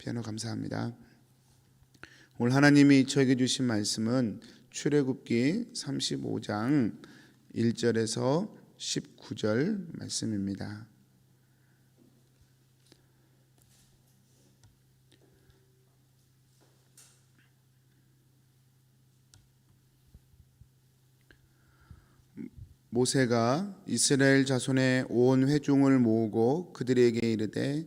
피아노 감사합니다. 오늘 하나님이 저에게 주신 말씀은 출애굽기 35장 1절에서 19절 말씀입니다. 모세가 이스라엘 자손의 온 회중을 모으고 그들에게 이르되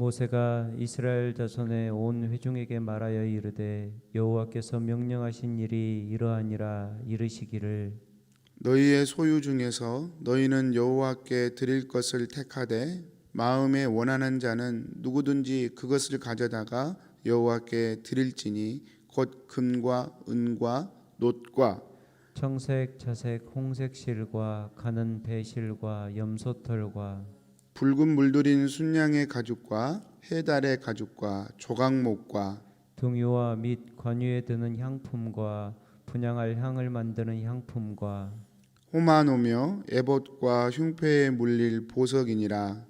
모세가 이스라엘 자손의 온 회중에게 말하여 이르되 여호와께서 명령하신 일이 이러하니라 이르시기를. 너희의 소유 중에서 너희는 여호와께 드릴 것을 택하되 마음에 원하는 자는 누구든지 그것을 가져다가 여호와께 드릴지니 곧 금과 은과 놋과 청색, 자색, 홍색 실과 가는 배실과 염소털과 붉은 물들인 순양의 가죽과 해달의 가죽과 조각목과 등유와 및 관유에 드는 향품과 분양할 향을 만드는 향품과 호마노며 에봇과 흉패에 물릴 보석이니라.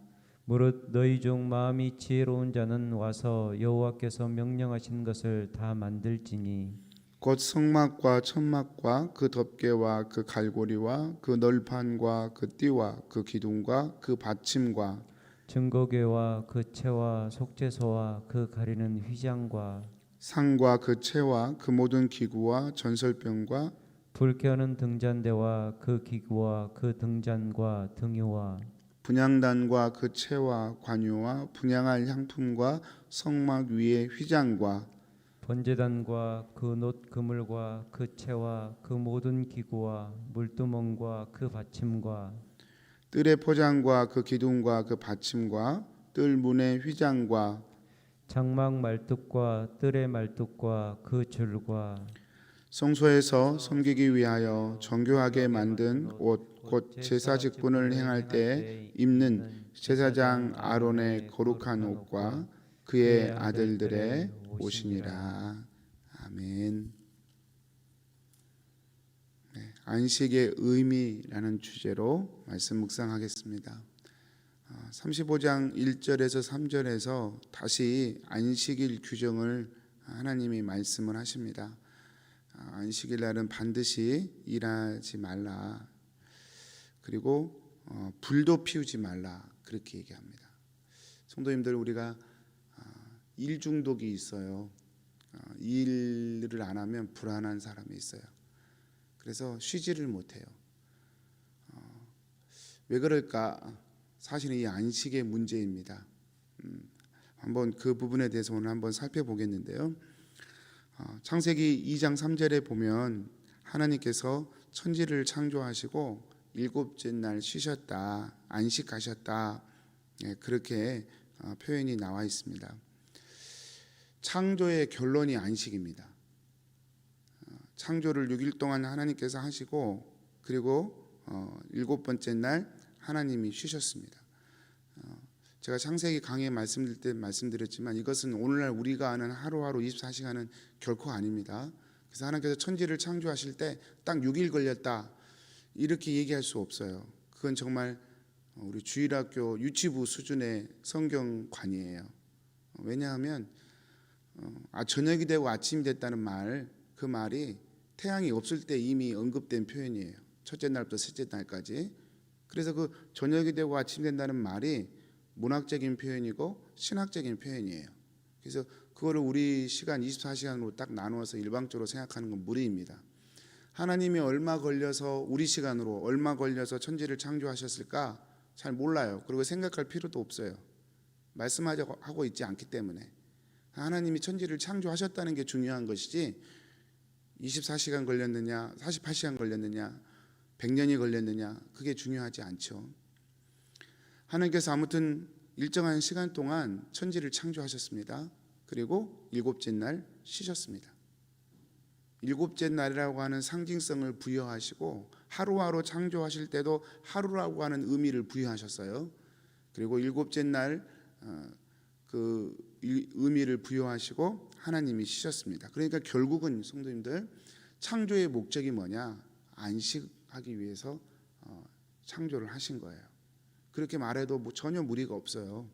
무릇 너희 중 마음이 지혜로운 자는 와서 여호와께서 명령하신 것을 다 만들지니 곧 성막과 천막과 그 덮개와 그 갈고리와 그 널판과 그 띠와 그 기둥과 그 받침과 증거궤와 그 채와 속죄소와 그 가리는 휘장과 상과 그 채와 그 모든 기구와 전설병과 불 켜는 등잔대와 그 기구와 그 등잔과 등유와 분양단과 그 채와 관유와 분양할 향품과 성막 위의 휘장과 번제단과 그 놋 그물과 그 채와 그 모든 기구와 물두멍과 그 받침과 뜰의 포장과 그 기둥과 그 받침과 뜰 문의 휘장과 장막 말뚝과 뜰의 말뚝과 그 줄과 성소에서 섬기기 위하여 정교하게 만든 옷 곧 제사 직분을 행할 때 입는 제사장 아론의 거룩한 옷과 그의 아들들의 옷이니라 아멘. 네, 안식의 의미라는 주제로 말씀 묵상하겠습니다. 아, 35장 1절에서 3절에서 다시 안식일 규정을 하나님이 말씀을 하십니다. 아, 안식일 날은 반드시 일하지 말라. 그리고 어, 불도 피우지 말라. 그렇게 얘기합니다. 성도님들 우리가 아, 일 중독이 있어요. 어, 일을 안 하면 불안한 사람이 있어요. 그래서 쉬지를 못해요. 어, 왜 그럴까? 사실은 이 안식의 문제입니다. 음, 한번 그 부분에 대해서 오늘 한번 살펴보겠는데요. 어, 창세기 2장 3절에 보면 하나님께서 천지를 창조하시고 일곱째 날 쉬셨다, 안식하셨다, 예, 그렇게 어, 표현이 나와 있습니다. 창조의 결론이 안식입니다. 어, 창조를 6일 동안 하나님께서 하시고 그리고 어, 일곱 번째 날 하나님이 쉬셨습니다. 어, 제가 창세기 강의 말씀드릴 때 말씀드렸지만 이것은 오늘날 우리가 아는 하루하루 24시간은 결코 아닙니다. 그래서 하나님께서 천지를 창조하실 때 딱 6일 걸렸다 이렇게 얘기할 수 없어요. 그건 정말 우리 주일학교 유치부 수준의 성경관이에요. 왜냐하면 어, 아 저녁이 되고 아침이 됐다는 말 그 말이 태양이 없을 때 이미 언급된 표현이에요. 첫째 날부터 셋째 날까지. 그래서 그 저녁이 되고 아침 된다는 말이 문학적인 표현이고 신학적인 표현이에요. 그래서 그거를 우리 시간 24시간으로 딱 나누어서 일방적으로 생각하는 건 무리입니다. 하나님이 얼마 걸려서 우리 시간으로 얼마 걸려서 천지를 창조하셨을까 잘 몰라요. 그리고 생각할 필요도 없어요. 말씀하자고 하고 있지 않기 때문에 하나님이 천지를 창조하셨다는 게 중요한 것이지 24시간 걸렸느냐 48시간 걸렸느냐 100년이 걸렸느냐 그게 중요하지 않죠. 하나님께서 아무튼 일정한 시간 동안 천지를 창조하셨습니다. 그리고 일곱째 날 쉬셨습니다. 일곱째 날이라고 하는 상징성을 부여하시고 하루하루 창조하실 때도 하루라고 하는 의미를 부여하셨어요. 그리고 일곱째 날 어, 그 의미를 부여하시고 하나님이 쉬셨습니다. 그러니까 결국은 성도님들 창조의 목적이 뭐냐? 안식하기 위해서 어, 창조를 하신 거예요. 그렇게 말해도 뭐 전혀 무리가 없어요.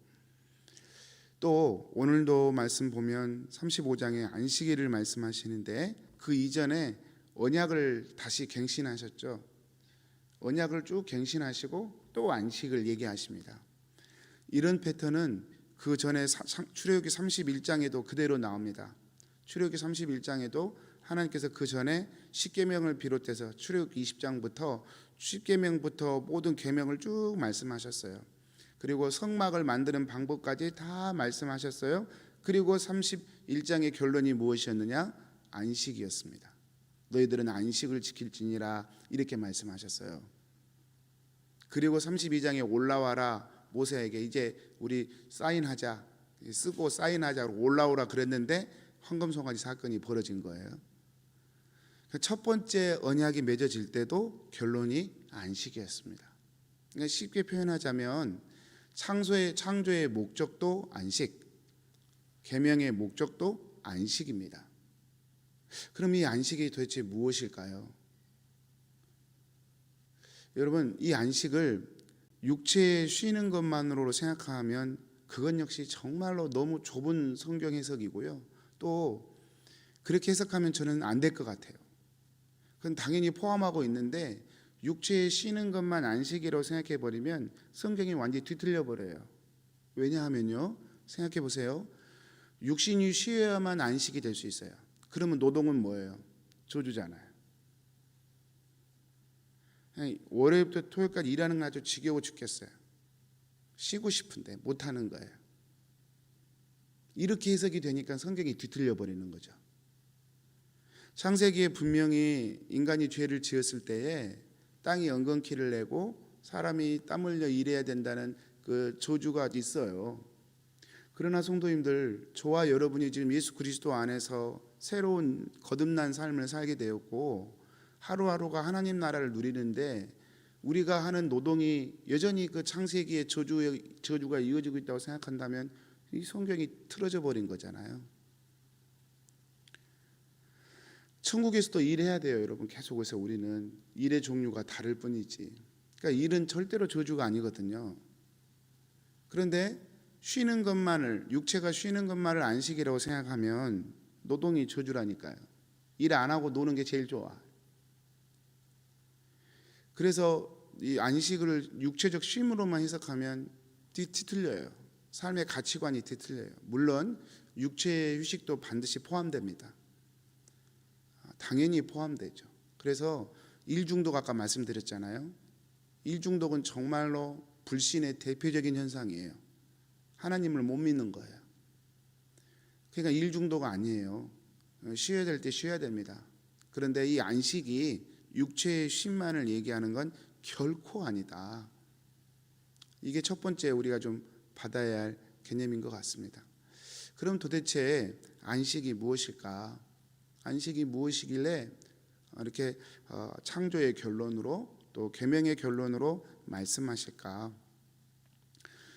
또 오늘도 말씀 보면 35장에 안식일을 말씀하시는데 그 이전에 언약을 다시 갱신하셨죠. 언약을 쭉 갱신하시고 또 안식을 얘기하십니다. 이런 패턴은 그 전에 출애굽기 31장에도 그대로 나옵니다. 출애굽기 31장에도 하나님께서 그 전에 십계명을 비롯해서 출애굽기 20장부터 십계명부터 모든 계명을 쭉 말씀하셨어요. 그리고 성막을 만드는 방법까지 다 말씀하셨어요. 그리고 31장의 결론이 무엇이었느냐? 안식이었습니다. 너희들은 안식을 지킬지니라 이렇게 말씀하셨어요. 그리고 32장에 올라와라 모세에게 이제 우리 사인하자 쓰고 사인하자 올라오라 그랬는데 황금 송아지 사건이 벌어진 거예요. 첫 번째 언약이 맺어질 때도 결론이 안식이었습니다. 그러니까 쉽게 표현하자면 창조의 창조의 목적도 안식, 계명의 목적도 안식입니다. 그럼 이 안식이 도대체 무엇일까요? 여러분 이 안식을 육체에 쉬는 것만으로 생각하면 그건 역시 정말로 너무 좁은 성경 해석이고요. 또 그렇게 해석하면 저는 안 될 것 같아요. 그건 당연히 포함하고 있는데 육체에 쉬는 것만 안식이라고 생각해 버리면 성경이 완전히 뒤틀려 버려요. 왜냐하면요. 생각해 보세요. 육신이 쉬어야만 안식이 될 수 있어요. 그러면 노동은 뭐예요? 조주잖아요. 월요일부터 토요일까지 일하는 거 아주 지겨워 죽겠어요. 쉬고 싶은데 못 하는 거예요. 이렇게 해석이 되니까 성경이 뒤틀려 버리는 거죠. 창세기에 분명히 인간이 죄를 지었을 때에 땅이 엉겅퀴를 내고 사람이 땀 흘려 일해야 된다는 그 조주가 있어요. 그러나 성도님들, 저와 여러분이 지금 예수 그리스도 안에서 새로운 거듭난 삶을 살게 되었고 하루하루가 하나님 나라를 누리는데 우리가 하는 노동이 여전히 그 창세기의 저주 저주가 이어지고 있다고 생각한다면 이 성경이 틀어져 버린 거잖아요. 천국에서도 일해야 돼요, 여러분. 계속 해서 우리는 일의 종류가 다를 뿐이지. 그러니까 일은 절대로 저주가 아니거든요. 그런데 쉬는 것만을 육체가 쉬는 것만을 안식이라고 생각하면 노동이 저주라니까요. 일 안 하고 노는 게 제일 좋아. 그래서 이 안식을 육체적 쉼으로만 해석하면 뒤, 뒤틀려요. 삶의 가치관이 뒤틀려요. 물론 육체의 휴식도 반드시 포함됩니다. 아, 당연히 포함되죠. 그래서 일중독 아까 말씀드렸잖아요. 일중독은 정말로 불신의 대표적인 현상이에요. 하나님을 못 믿는 거예요. 그러니까 일중독가 아니에요. 쉬어야 될 때 쉬어야 됩니다. 그런데 이 안식이 육체의 쉼만을 얘기하는 건 결코 아니다. 이게 첫 번째 우리가 좀 받아야 할 개념인 것 같습니다. 그럼 도대체 안식이 무엇일까? 안식이 무엇이길래 이렇게 어, 창조의 결론으로 또 계명의 결론으로 말씀하실까?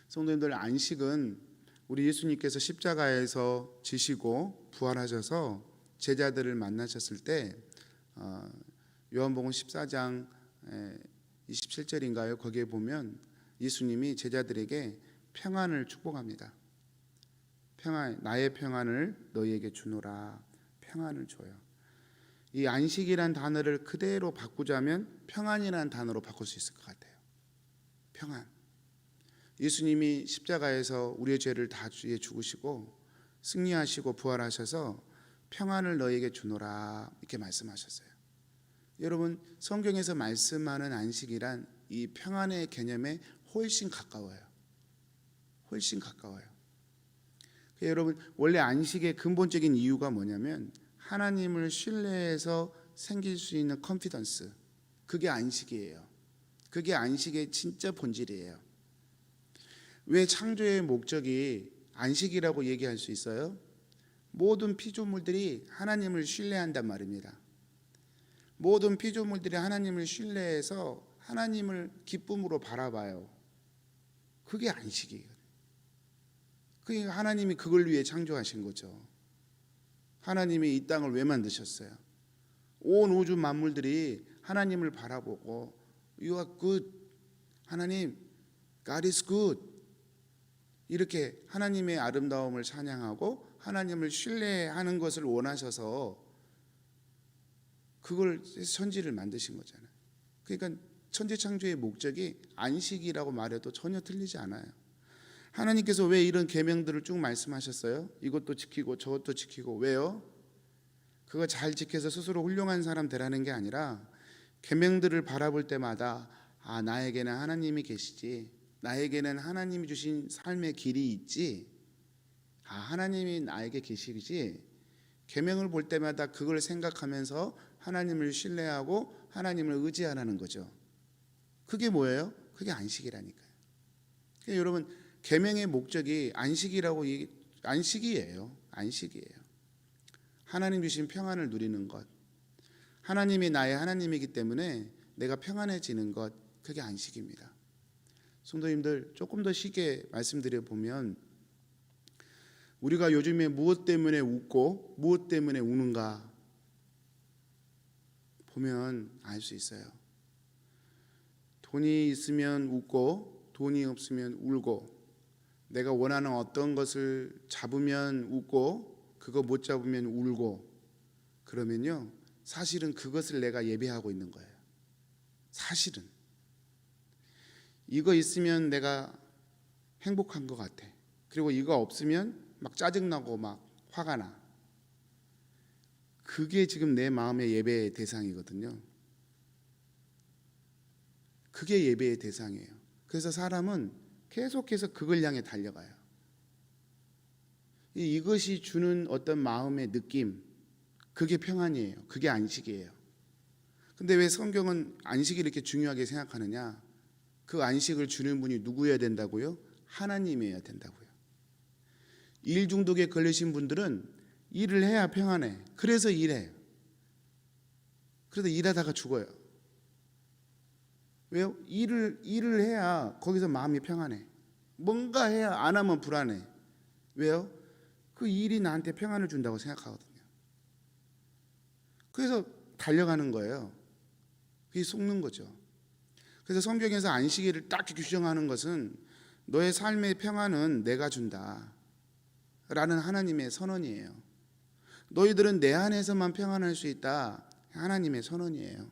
성도님들 안식은 우리 예수님께서 십자가에서 지시고 부활하셔서 제자들을 만나셨을 때 어, 요한복음 14장 27절인가요? 거기에 보면 예수님이 제자들에게 평안을 축복합니다. 평안 나의 평안을 너희에게 주노라. 평안을 줘요. 이 안식이란 단어를 그대로 바꾸자면 평안이라는 단어로 바꿀 수 있을 것 같아요. 평안. 예수님이 십자가에서 우리의 죄를 다 주에 죽으시고 승리하시고 부활하셔서 평안을 너에게 주노라 이렇게 말씀하셨어요. 여러분 성경에서 말씀하는 안식이란 이 평안의 개념에 훨씬 가까워요. 훨씬 가까워요. 여러분 원래 안식의 근본적인 이유가 뭐냐면 하나님을 신뢰해서 생길 수 있는 컨피던스 그게 안식이에요. 그게 안식의 진짜 본질이에요. 왜 창조의 목적이 안식이라고 얘기할 수 있어요? 모든 피조물들이 하나님을 신뢰한단 말입니다. 모든 피조물들이 하나님을 신뢰해서 하나님을 기쁨으로 바라봐요. 그게 안식이에요. 그게 하나님이 그걸 위해 창조하신 거죠. 하나님이 이 땅을 왜 만드셨어요? 온 우주 만물들이 하나님을 바라보고 You are good. 하나님, God is good. 이렇게 하나님의 아름다움을 찬양하고 하나님을 신뢰하는 것을 원하셔서 그걸 천지를 만드신 거잖아요. 그러니까 천지 창조의 목적이 안식이라고 말해도 전혀 틀리지 않아요. 하나님께서 왜 이런 계명들을 쭉 말씀하셨어요? 이것도 지키고 저것도 지키고 왜요? 그거 잘 지켜서 스스로 훌륭한 사람 되라는 게 아니라 계명들을 바라볼 때마다 아 나에게는 하나님이 계시지 나에게는 하나님이 주신 삶의 길이 있지 아 하나님이 나에게 계시지 계명을 볼 때마다 그걸 생각하면서 하나님을 신뢰하고 하나님을 의지하라는 거죠. 그게 뭐예요? 그게 안식이라니까요. 그러니까 여러분 계명의 목적이 안식이라고 이 안식이에요. 안식이에요. 하나님 주신 평안을 누리는 것. 하나님이 나의 하나님이기 때문에 내가 평안해지는 것 그게 안식입니다. 성도님들 조금 더 쉽게 말씀드려 보면 우리가 요즘에 무엇 때문에 웃고 무엇 때문에 우는가 보면 알 수 있어요. 돈이 있으면 웃고 돈이 없으면 울고 내가 원하는 어떤 것을 잡으면 웃고 그거 못 잡으면 울고 그러면요 사실은 그것을 내가 예배하고 있는 거예요. 사실은 이거 있으면 내가 행복한 것 같아. 그리고 이거 없으면 막 짜증나고 막 화가 나. 그게 지금 내 마음의 예배의 대상이거든요. 그게 예배의 대상이에요. 그래서 사람은 계속해서 그걸 향해 달려가요. 이- 이것이 주는 어떤 마음의 느낌, 그게 평안이에요. 그게 안식이에요. 근데 왜 성경은 안식을 이렇게 중요하게 생각하느냐? 그 안식을 주는 분이 누구여야 된다고요? 하나님이어야 된다고요. 일 중독에 걸리신 분들은 일을 해야 평안해. 그래서 일해요. 그래서 일하다가 죽어요. 왜요? 일을 일을 해야 거기서 마음이 평안해. 뭔가 해야 안 하면 불안해. 왜요? 그 일이 나한테 평안을 준다고 생각하거든요. 그래서 달려가는 거예요. 그게 속는 거죠. 그래서 성경에서 안식일을 딱 규정하는 것은 너의 삶의 평안은 내가 준다. 라는 하나님의 선언이에요. 너희들은 내 안에서만 평안할 수 있다. 하나님의 선언이에요.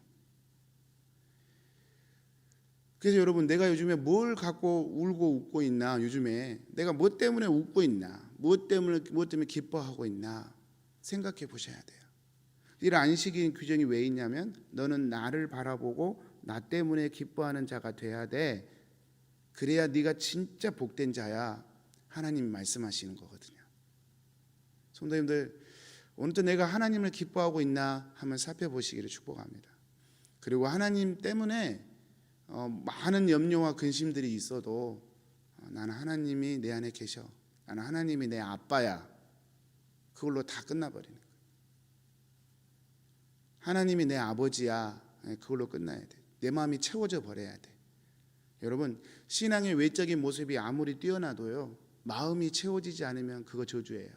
그래서 여러분 내가 요즘에 뭘 갖고 울고 웃고 있나 요즘에 내가 뭐 때문에 웃고 있나 무엇 때문에 무엇 때문에 기뻐하고 있나 생각해 보셔야 돼요. 이 안식인 규정이 왜 있냐면 너는 나를 바라보고 나 때문에 기뻐하는 자가 돼야 돼. 그래야 네가 진짜 복된 자야. 하나님이 말씀하시는 거거든요. 성도님들 오늘도 내가 하나님을 기뻐하고 있나 한번 살펴보시기를 축복합니다. 그리고 하나님 때문에 어, 많은 염려와 근심들이 있어도 어, 나는 하나님이 내 안에 계셔. 나는 하나님이 내 아빠야. 그걸로 다 끝나버리는 거예요. 하나님이 내 아버지야. 예, 그걸로 끝나야 돼. 내 마음이 채워져 버려야 돼. 여러분 신앙의 외적인 모습이 아무리 뛰어나도요 마음이 채워지지 않으면 그거 저주예요.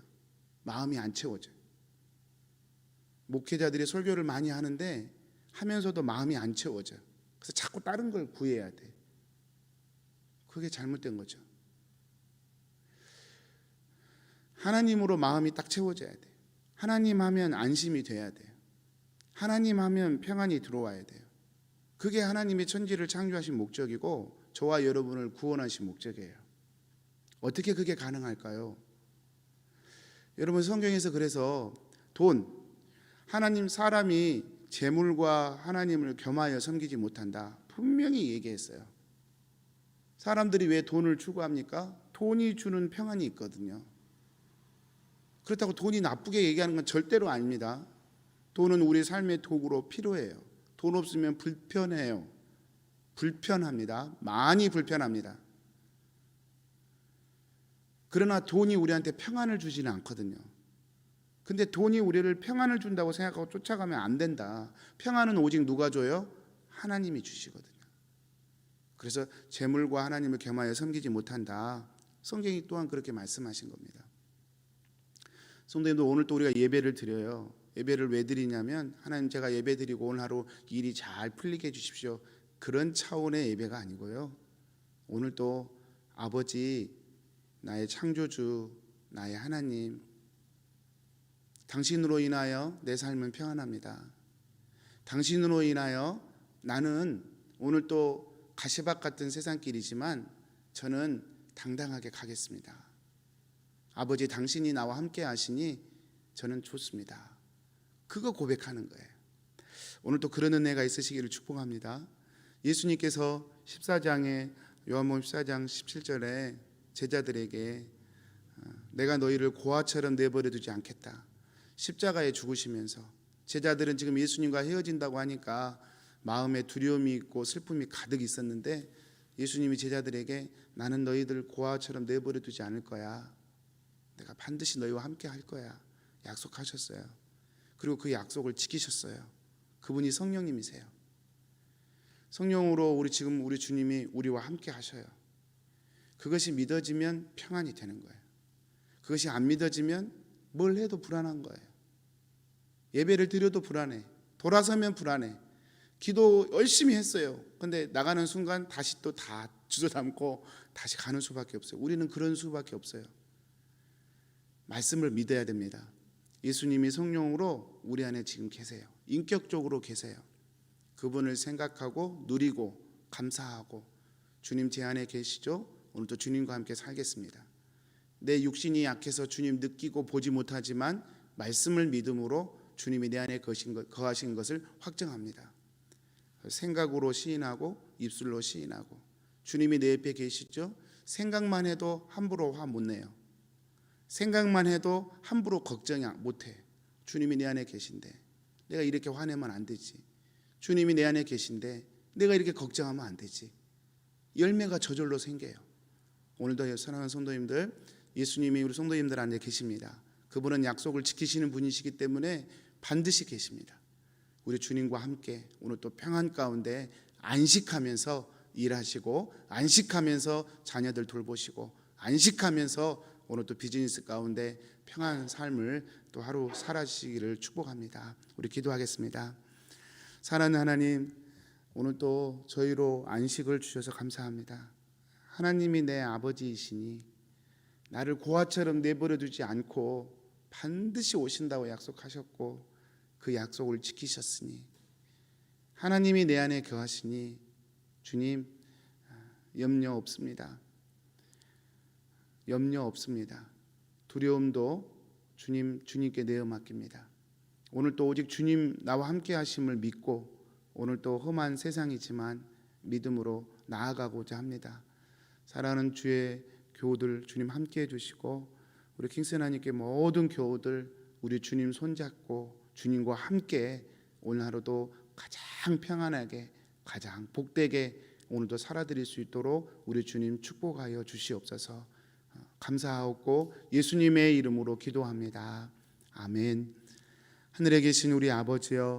마음이 안 채워져요. 목회자들이 설교를 많이 하는데 하면서도 마음이 안 채워져요. 그래서 자꾸 다른 걸 구해야 돼. 그게 잘못된 거죠. 하나님으로 마음이 딱 채워져야 돼. 하나님 하면 안심이 돼야 돼요. 하나님 하면 평안이 들어와야 돼요. 그게 하나님의 천지를 창조하신 목적이고 저와 여러분을 구원하신 목적이에요. 어떻게 그게 가능할까요? 여러분 성경에서 그래서 돈 하나님 사람이 재물과 하나님을 겸하여 섬기지 못한다. 분명히 얘기했어요. 사람들이 왜 돈을 추구합니까? 돈이 주는 평안이 있거든요. 그렇다고 돈이 나쁘게 얘기하는 건 절대로 아닙니다. 돈은 우리 삶의 도구로 필요해요. 돈 없으면 불편해요. 불편합니다. 많이 불편합니다. 그러나 돈이 우리한테 평안을 주지는 않거든요. 근데 돈이 우리를 평안을 준다고 생각하고 쫓아가면 안 된다. 평안은 오직 누가 줘요? 하나님이 주시거든요. 그래서 재물과 하나님을 겸하여 섬기지 못한다. 성경이 또한 그렇게 말씀하신 겁니다. 성도님도 오늘 또 우리가 예배를 드려요. 예배를 왜 드리냐면 하나님 제가 예배 드리고 오늘 하루 일이 잘 풀리게 해 주십시오. 그런 차원의 예배가 아니고요. 오늘 또 아버지 나의 창조주 나의 하나님 당신으로 인하여 내 삶은 평안합니다. 당신으로 인하여 나는 오늘 또 가시밭 같은 세상길이지만 저는 당당하게 가겠습니다. 아버지 당신이 나와 함께 하시니 저는 좋습니다. 그거 고백하는 거예요. 오늘 또 그런 은혜가 있으시기를 축복합니다. 예수님께서 14장에 요한복음 14장 17절에 제자들에게 어, 내가 너희를 고아처럼 내버려 두지 않겠다. 십자가에 죽으시면서 제자들은 지금 예수님과 헤어진다고 하니까 마음에 두려움이 있고 슬픔이 가득 있었는데 예수님이 제자들에게 나는 너희들 고아처럼 내버려 두지 않을 거야. 내가 반드시 너희와 함께 할 거야. 약속하셨어요. 그리고 그 약속을 지키셨어요. 그분이 성령님이세요. 성령으로 우리 지금 우리 주님이 우리와 함께 하셔요. 그것이 믿어지면 평안이 되는 거예요. 그것이 안 믿어지면 뭘 해도 불안한 거예요. 예배를 드려도 불안해. 돌아서면 불안해. 기도 열심히 했어요. 근데 나가는 순간 다시 또 다 주저담고 다시 가는 수밖에 없어요. 우리는 그런 수밖에 없어요. 말씀을 믿어야 됩니다. 예수님이 성령으로 우리 안에 지금 계세요. 인격적으로 계세요. 그분을 생각하고 누리고 감사하고 주님 제 안에 계시죠? 오늘도 주님과 함께 살겠습니다. 내 육신이 약해서 주님 느끼고 보지 못하지만 말씀을 믿음으로 주님이 내 안에 거하신 것을 확정합니다. 생각으로 시인하고 입술로 시인하고 주님이 내 옆에 계시죠? 생각만 해도 함부로 화 못 내요. 생각만 해도 함부로 걱정이 못 해. 주님이 내 안에 계신데 내가 이렇게 화내면 안 되지. 주님이 내 안에 계신데 내가 이렇게 걱정하면 안 되지. 열매가 저절로 생겨요. 오늘도 사랑하는 성도님들, 예수님이 우리 성도님들 안에 계십니다. 그분은 약속을 지키시는 분이시기 때문에 반드시 계십니다. 우리 주님과 함께 오늘 또 평안 가운데 안식하면서 일하시고 안식하면서 자녀들 돌보시고 안식하면서 오늘 또 비즈니스 가운데 평안 삶을 또 하루 살아시기를 축복합니다. 우리 기도하겠습니다. 사랑하는 하나님, 오늘 또 저희로 안식을 주셔서 감사합니다. 하나님이 내 아버지이시니 나를 고아처럼 내버려 두지 않고 반드시 오신다고 약속하셨고 그 약속을 지키셨으니 하나님이 내 안에 거하시니 주님 염려 없습니다. 염려 없습니다. 두려움도 주님 주님께 내어 맡깁니다. 오늘 또 오직 주님 나와 함께 하심을 믿고 오늘 또 험한 세상이지만 믿음으로 나아가고자 합니다. 사랑하는 주의 교우들 주님 함께 해 주시고 우리 킹스 하나님께 모든 교우들 우리 주님 손잡고 주님과 함께 오늘 하루도 가장 평안하게 가장 복되게 오늘도 살아드릴 수 있도록 우리 주님 축복하여 주시옵소서. 감사하고 예수님의 이름으로 기도합니다. 아멘. 하늘에 계신 우리 아버지여